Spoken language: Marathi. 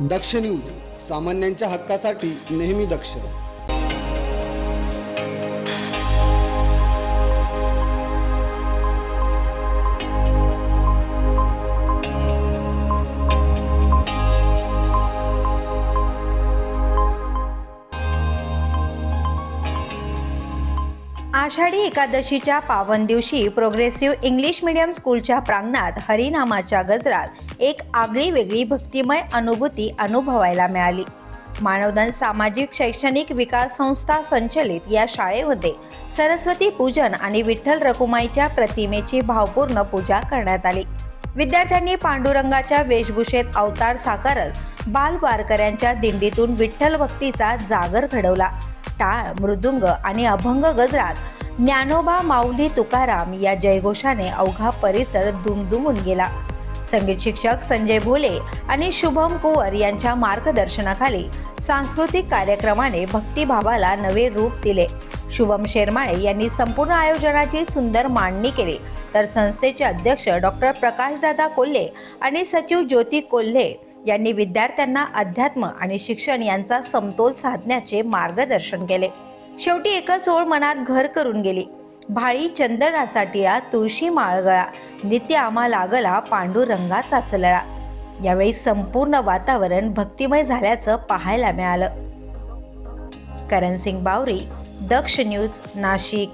दक्ष न्यूज सामान्यांच्या हक्कासाठी नेहमी दक्ष. आषाढी एकादशीच्या पावन दिवशी प्रोग्रेसिव्ह इंग्लिश मीडियम स्कूलच्या प्रांगणात हरिनामाच्या गजरात एक आगळी वेगळी भक्तिमय अनुभूती अनुभवायला मिळाली. मानवधन सामाजिक शैक्षणिक विकास संस्था संचलित या शाळेमध्ये सरस्वती पूजन आणि विठ्ठल रकुमाईच्या प्रतिमेची भावपूर्ण पूजा करण्यात आली. विद्यार्थ्यांनी पांडुरंगाच्या वेशभूषेत अवतार साकारत बाल वारकऱ्यांच्या दिंडीतून विठ्ठल भक्तीचा जागर घडवला. टाळ मृदुंग आणि अभंग गजरात ज्ञानोबा माऊली तुकाराम या जयघोषाने अवघा परिसर दुमदुमून गेला. संगीत शिक्षक संजय भोले आणि शुभम कुवर यांच्या मार्गदर्शनाखाली सांस्कृतिक कार्यक्रमाने भक्तिभावाला नवे रूप दिले. शुभम शेरमाळे यांनी संपूर्ण आयोजनाची सुंदर मांडणी केली. तर संस्थेचे अध्यक्ष डॉक्टर प्रकाशदादा कोल्हे आणि सचिव ज्योती कोल्हे यांनी विद्यार्थ्यांना अध्यात्म आणि शिक्षण यांचा समतोल साधण्याचे मार्गदर्शन केले. शेवटी एकच ओळ मनात घर करून गेली. भाळी चंदनासाठीया तुळशी माळगळा. नित्य आम्हा लागला पांडुरंगा चाचलळा. यावेळी संपूर्ण वातावरण भक्तिमय झाल्याचं पाहायला मिळालं. करण सिंग बावरी दक्ष न्यूज नाशिक.